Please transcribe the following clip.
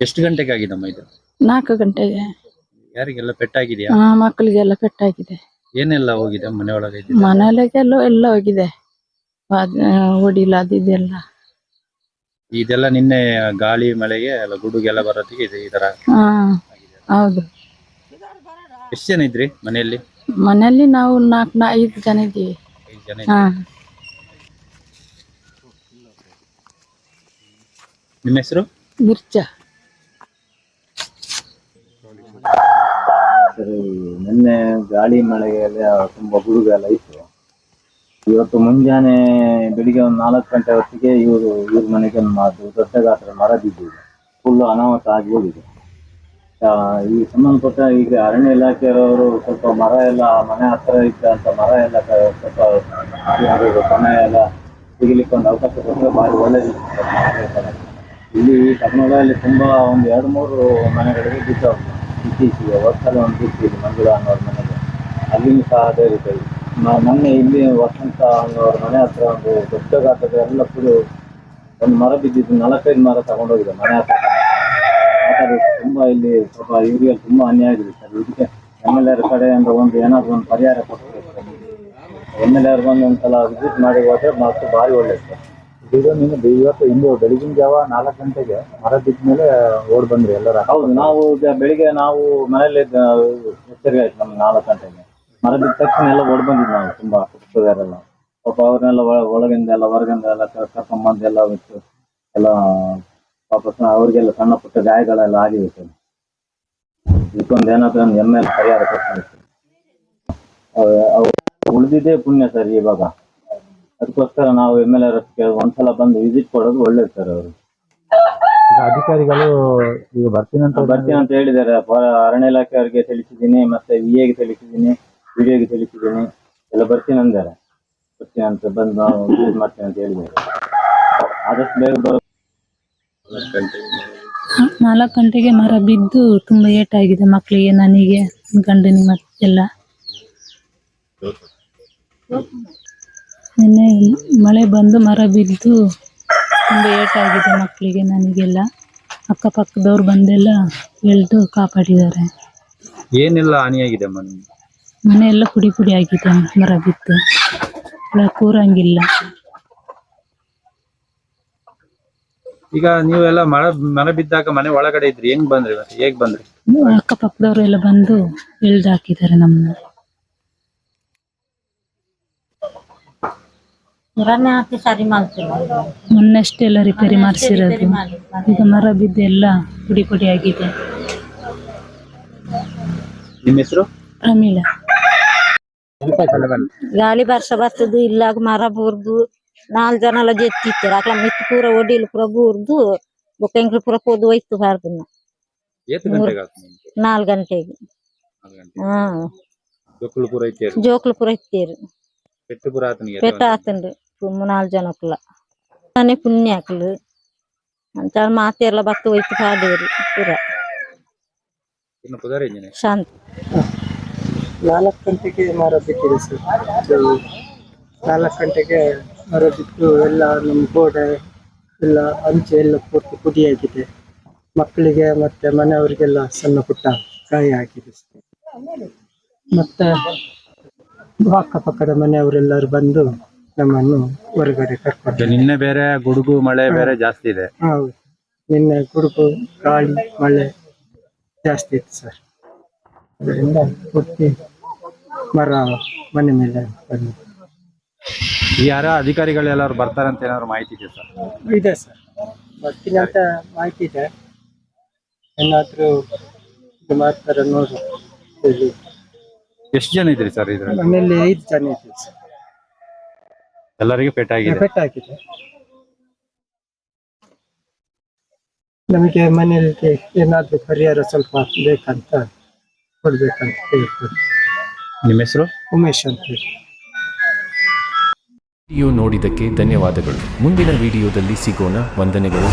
ಎಷ್ಟು ಗಂಟೆಗೆ ಆಗಿದಮ್ಮ ಇದು? ನಾಲ್ಕು ಗಂಟೆಗೆ. ಯಾರಿಗೆಲ್ಲ ಪೆಟ್ಟಾಗಿದೆಯಾ? ಆ ಮಕ್ಕಳಿಗೆಲ್ಲ ಪೆಟ್ಟಾಗಿದೆ. ಏನೆಲ್ಲ ಹೋಗಿದೆ ಮನೆ ಒಳಗೆ ಇದ್ದಿದ್ದು? ಎಲ್ಲ ಹೋಗಿದೆ. ಹೊಡಿಲ ಅದು ಇದೆಲ್ಲ ಇದೆಲ್ಲ ನಿನ್ನೆ ಗಾಳಿ ಮಳೆಗೆ ಎಲ್ಲ ಗುಡುಗೆಲ್ಲ ಬರೋತ್ತಿಗೆ ಇದೆ ಈ ತರ ಹಾ ಹೌದು. ಎಷ್ಟು ಜನ ಇದ್ರಿ ಮನೆಯಲ್ಲಿ? ಮನೆಯಲ್ಲಿ ನಾವು ನಾಲ್ಕು ನಾ ಐದು ಜನ ಇದ್ದೀವಿ. ಐದು ಜನ ಇದ್ರಿ. ಹಾ. ನಿಮ್ಮ ಹೆಸರು? ಮಿರ್ಚ ಸರಿ ನಿನ್ನೆ ಗಾಳಿ ಮಳೆಗೆಲ್ಲ ತುಂಬಾ ಗುಡುಗೆಲ್ಲ ಇತ್ತು. ಇವತ್ತು ಮುಂಜಾನೆ ಬೆಳಿಗ್ಗೆ ಒಂದು ನಾಲ್ಕು ಗಂಟೆ ಹೊತ್ತಿಗೆ ಇವರು ಇವ್ರ ಮನೆಗೆ ಒಂದು ದೊಡ್ಡ ಗಾತ್ರ ಮರ ಬಿದ್ದಿದೆ ಫುಲ್ ಅನಾಹುತ ಆಗಿ ಹೋಗಿದೆ. ಈ ಸಂಬಂಧಪಟ್ಟ ಈಗ ಅರಣ್ಯ ಇಲಾಖೆಯವರು ಸ್ವಲ್ಪ ಮರ ಎಲ್ಲ ಮನೆ ಹತ್ರ ಇದ್ದಂತ ಮರ ಎಲ್ಲ ಸ್ವಲ್ಪ ಸಮಯ ಎಲ್ಲ ಸಿಗಲಿಕ್ಕೆ ಒಂದು ಅವಕಾಶ ಕೊಟ್ಟರೆ ಭಾರಿ ಒಳ್ಳೆದಿತ್ತು ಇಲ್ಲಿ ಕರ್ನಾಟಕದಲ್ಲಿ ತುಂಬಾ ಒಂದು ಎರಡು ಮೂರು ಮನೆಗಳಿಗೆ ಬಿದ್ದವು ಇತ್ತೀಚೆಗೆ ವರ್ಷದಲ್ಲಿ ಒಂದು ಬಿತ್ತು ಮಂಜುಳ ಅನ್ನೋರ ಮನೆಗೆ. ಅಲ್ಲಿನೂ ಸಹ ಅದೇ ರೀತಿ. ಮೊನ್ನೆ ಇಲ್ಲಿ ವಸಂತ ಅನ್ನೋರ ಮನೆ ಹತ್ರ ಒಂದು ದೊಡ್ಡ ಗಾತ್ರದ ಎಲ್ಲ ಫುಲ್ಲು ಒಂದು ಮರ ಬಿದ್ದಿದ್ದು ನಾಲ್ಕೈದು ಮರ ತಗೊಂಡೋಗಿದೆ ಮನೆ ಹತ್ರ. ಆದರೆ ತುಂಬಾ ಇಲ್ಲಿ ಸ್ವಲ್ಪ ಇವರಿಗೆ ತುಂಬಾ ಅನ್ಯಾಯ ಆಗಿದೆ ಸರ್. ಇದಕ್ಕೆ ಎಂ ಎಲ್ ಎರ್ ಕಡೆಯಿಂದ ಒಂದು ಏನಾದರೂ ಒಂದು ಪರಿಹಾರ ಕೊಟ್ಟು ಎಂ ಎಲ್ ಎರ್ ಬಂದು ಒಂದ್ಸಲ ವಿಸಿಟ್ ಮಾಡಿ ಹೋದ್ರೆ ಮತ್ತೆ ಭಾರಿ ಒಳ್ಳೇದು ಸರ್. ಇವತ್ತು ಇಂದು ಬೆಳಗಿನ ಜಾವ ನಾಲ್ಕು ಗಂಟೆಗೆ ಮರ ಬಿದ್ದ ಓಡ್ ಬಂದ್ರಿ ಎಲ್ಲರ. ಹೌದು, ನಾವು ಬೆಳಿಗ್ಗೆ ನಾವು ಮನೇಲಿ ಎಚ್ಚರಿಕೆ ಆಯ್ತು ನಮ್ಗೆ ನಾಲ್ಕು ಗಂಟೆಗೆ. ಮರ ಬಿದ್ದ ತಕ್ಷಣ ಎಲ್ಲ ಓಡ್ ಬಂದಿದ್ದು ನಾವು ತುಂಬಾ ಕುಟುಂಬದವರೆಲ್ಲ ಪಾಪ ಅವ್ರನ್ನೆಲ್ಲ ಒಳ- ಒಳಗಿಂದ ಎಲ್ಲ, ಹೊರಗಿಂದ ಎಲ್ಲ ಕರ್- ಕರ್ಕೊಂಬಂದು ಎಲ್ಲ ಬಿಟ್ಟು ಎಲ್ಲ ವಾಪಸ್ ಅವ್ರಿಗೆಲ್ಲ ಸಣ್ಣ ಪುಟ್ಟ ಗಾಯಗಳೆಲ್ಲ ಆಗಿದೆ ಸರ್. ಇದಕ್ಕೊಂದು ಏನಾದ್ರು ಒಂದು ಎಮ್ಮೆಲ್ ಎಲ್ ಪರಿಹಾರ ಕೊಡ್ತಾರೆ ಉಳಿದಿದ್ದೇ ಪುಣ್ಯ ಸರ್ ಇವಾಗ. ಅದಕ್ಕೋಸ್ಕರ ನಾವು ಎಂ ಎಲ್ ಆರ್ ಒಂದ್ಸಲ ಬಂದು ವಿಸಿಟ್ ಕೊಡೋದು ಒಳ್ಳೇದು ಸರ್ ಅವರು. ಈಗ ಅಧಿಕಾರಿಗಳು ಈಗ ಬರ್ತೀನಿ ಅಂತ ಬರ್ತೀನಿ ಅಂತ ಹೇಳಿದ್ದಾರೆ. ಅರಣ್ಯ ಇಲಾಖೆ ಅವರಿಗೆ ತಿಳಿಸಿದ್ದೀನಿ ಮತ್ತೆ ವಿ ಎಗೆ ತಿಳಿಸಿದ್ದೀನಿ ವಿಡಿಯೋಗೆ ತಿಳಿಸಿದ್ದೀನಿ ಎಲ್ಲ ಬರ್ತೀನಿ ಅಂದಾರೆ ಬರ್ತೀನಿ ಅಂತ ಬಂದು ನಾವು ವಿಸಿಟ್ ಮಾಡ್ತೀನಿ ಅಂತ ಹೇಳಿದ್ದಾರೆ. ಆದಷ್ಟು ಬೇಗ ಬರೋ ನಾಲ್ಕು ಗಂಟೆಗೆ ಮರ ಬಿದ್ದು ತುಂಬಾ ಆಗಿದೆ ಮಕ್ಕಳಿಗೆ ನನಗೆ ಗಂಡನಿಗೆ ಮತ್ತೆಲ್ಲ. ನಿನ್ನೆ ಮಳೆ ಬಂದು ಮರ ಬಿದ್ದು ತುಂಬಾ ಏಟಾಗಿದೆ ಮಕ್ಕಳಿಗೆ ನನಗೆಲ್ಲ. ಅಕ್ಕಪಕ್ಕದವ್ರು ಬಂದೆಲ್ಲ ಎಳ್ದು ಕಾಪಾಡಿದ್ದಾರೆ. ಏನೆಲ್ಲ ಹಾನಿಯಾಗಿದೆ ಮನೆ ಮನೆ ಎಲ್ಲ ಪುಡಿ ಪುಡಿ ಆಗಿದೆ ಮರ ಬಿದ್ದು ಎಲ್ಲ ಕೂರಂಗಿಲ್ಲ. ಈಗ ನೀವೆಲ್ಲ ಮರ ಮರ ಬಿದ್ದಾಗ ಮನೆ ಒಳಗಡೆ ಇದ್ರಿ ಹೆಂಗ್ ಬಂದ್ರಿ ಮತ್ತೆ? ಹೇಗ್ ಬಂದ್ರಿ? ಅಕ್ಕಪಕ್ಕದವ್ರು ಎಲ್ಲ ಬಂದು ಎಳ್ದು ಹಾಕಿದ್ದಾರೆ ನಮ್ಮನ್ನ. ಪುರಾಣ ಹಾಕಿ ಸರಿ ಮಾಡ್ತೀವಿ. ಮೊನ್ನೆಷ್ಟೇ ಎಲ್ಲ ರಿಪೇರಿ ಮಾಡಿಸಿರೋದು. ಈಗ ಮರ ಬಿದ್ದು ಎಲ್ಲ ಪುಡಿ ಪುಡಿ ಆಗಿದೆ. ನಿಮ್ಮ ಹೆಸರು? ಪ್ರಮೀಳ. ಗಾಳಿ ಬರ್ಸ ಬರ್ತದು ಇಲ್ಲಾಗ ಮರ ಬೂರ್ದು ನಾಲ್ಕು ಜನ ಎಲ್ಲ ಜೆತ್ತಿತ್ತಾರೆ ಅಕ್ಲ ಮಿತ್ತು ಪೂರ ಒಡಿಲು ಪೂರ ಬೂರ್ದು ಬೊಕ್ಕಂಕ್ಲು ಪೂರ ಕೊದು ಹೋಯ್ತು ಬಾರ್ದನ್ನ ಏತ್ ಗಂಟೆಗೆ ಆಯ್ತು ನಿಮ್ಗೆ? ನಾಲ್ಕು ಗಂಟೆಗೆ. ನಾಲ್ಕು ಗಂಟೆ ಹಾ. ಜೋಕುಳು ಪೂರ ಐತೆ ಜೋಕ್ಲು ಪೂರ ಇತ್ತೀರಿ. ಪೆಟ್ಟು ಪೂರ ಆತನಿಗೆ ಪೆಟ್ಟ ಆತನ್ರಿ. ನಾಲ್ಕು ಜನಕ್ಲ ಮನೆ ಪುಣ್ಯ ಹಾಕ್ಲು. ಅಂತ ಮಾತೆಲ್ಲ ಬತ್ತು ಹೋಯ್ತು ಪಾಡೇರಿ ಪೂರ. ಇನ್ನು ಪುದಾರ ಇದ್ದೀನಿ. ಶಾಂತಿ. ನಾಲ್ಕು ಗಂಟೆಗೆ ಮರ ಬಿಟ್ಟಿದೆ ಸರ್. ನಾಲ್ಕು ಗಂಟೆಗೆ ಮರ ಬಿಟ್ಟು ಎಲ್ಲ ನಮ್ಮ ಗೋಡೆ ಎಲ್ಲ ಅಂಚೆ ಎಲ್ಲ ಪೂರ್ತಿ ಪುಡಿಯಾಗಿದೆ ಮಕ್ಕಳಿಗೆ ಮತ್ತೆ ಮನೆಯವರಿಗೆಲ್ಲ ಸಣ್ಣ ಪುಟ್ಟ ಗಾಯ ಆಗಿದೆ ಸರ್. ಮತ್ತೆ ಅಕ್ಕಪಕ್ಕದ ಮನೆಯವರೆಲ್ಲರೂ ಬಂದು ನಮ್ಮನ್ನು ಹೊರಗಡೆ ಕರ್ಕೊಂಡು ನಿನ್ನೆ ಬೇರೆ ಗುಡುಗು ಮಳೆ ಬೇರೆ ಜಾಸ್ತಿ ಇದೆ. ಹೌದು. ನಿನ್ನೆ ಗುಡುಗು ಗಾಳಿ ಮಳೆ ಜಾಸ್ತಿ ಇತ್ತು ಸರ್. ಅದರಿಂದ ಪೂರ್ತಿ ಮರ ಮನೆ ಮೇಲೆ ಬಂದು ಯಾರ ಅಧಿಕಾರಿಗಳು ಬರ್ತಾರೆ ಅಂತ ಏನಾದ್ರು ಮಾಹಿತಿ ಇದೆ ಸರ್? ಇದೆ ಸರ್. ಬರ್ತೀನಿ ಅಂತ ಮಾಹಿತಿ ಇದೆ. ಏನಾದರೂ ಇದು ಮಾಡ್ತಾರೆ ನೋಡಿ. ಹೇಳಿ ಎಷ್ಟು ಜನ ಇದ್ರಿ ಸರ್ ಇದ್ರಲ್ಲಿ? ಮನೆಯಲ್ಲಿ ಐದು ಜನ ಇದ್ದೀವಿ ಸರ್. ಎಲ್ಲರಿಗೂ ಪೆಟ್ಟಾಗಿದೆ ಆಗಿದೆ. ನಮಗೆ ಮನೆಯಲ್ಲಿ ಏನಾದ್ರೂ ಪರಿಹಾರ ಸ್ವಲ್ಪ ಬೇಕಂತ ಕೊಡ್ಬೇಕಂತ ಕೇಳ್ಕೊಂಡು ನಿಮ್ಮ ಹೆಸರು? ಉಮೇಶ್ ಅಂತ ಹೇಳಿ. ವಿಡಿಯೋ ನೋಡಿದ್ದಕ್ಕೆ ಧನ್ಯವಾದಗಳು. ಮುಂದಿನ ವಿಡಿಯೋದಲ್ಲಿ ಸಿಗೋಣ. ವಂದನೆಗಳು.